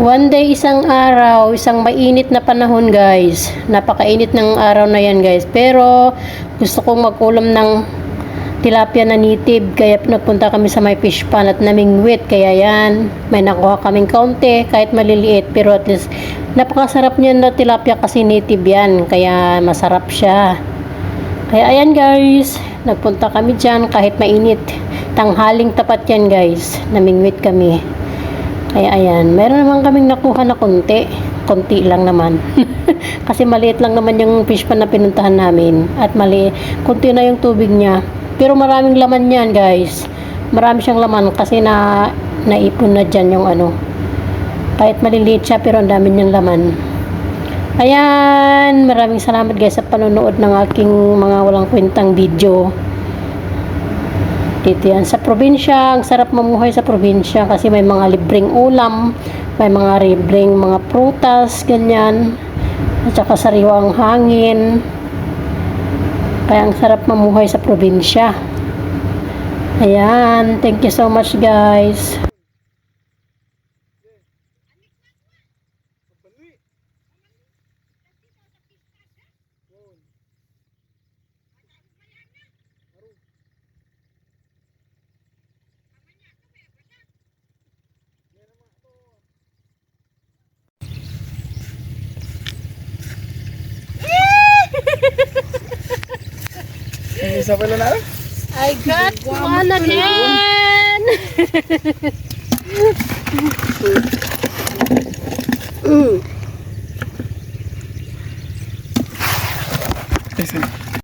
One day, isang araw, isang mainit na panahon guys. Napakainit ng araw na yan guys. Pero gusto kong mag-ulam ng tilapia na native. Kaya nagpunta kami sa may fish pan at namingwit. Kaya yan, may nakuha kaming kaunti kahit maliliit. Pero at least napakasarap niyan na tilapia kasi native yan. Kaya masarap siya. Kaya ayan guys, nagpunta kami dyan kahit mainit. Tanghaling tapat yan guys. Namingwit kami. Kaya ayan, meron naman kaming nakuha na konti. Konti lang naman. Kasi maliit lang naman yung fish pan na pinuntahan namin. At mali, konti na yung tubig niya. Pero maraming laman yan guys. Marami siyang laman kasi na naipon na dyan yung ano. Kahit maliliit siya pero ang dami niyang laman. Ayan, maraming salamat guys sa panonood ng aking mga walang kwentang video. Dito yan sa probinsya, ang sarap mamuhay sa probinsya kasi may mga libreng ulam, may mga libreng mga prutas, ganyan. At saka sariwang hangin. Kaya ang sarap mamuhay sa probinsya. Ayan, thank you so much guys. Is that really na? I got one again! Ooh. Listen.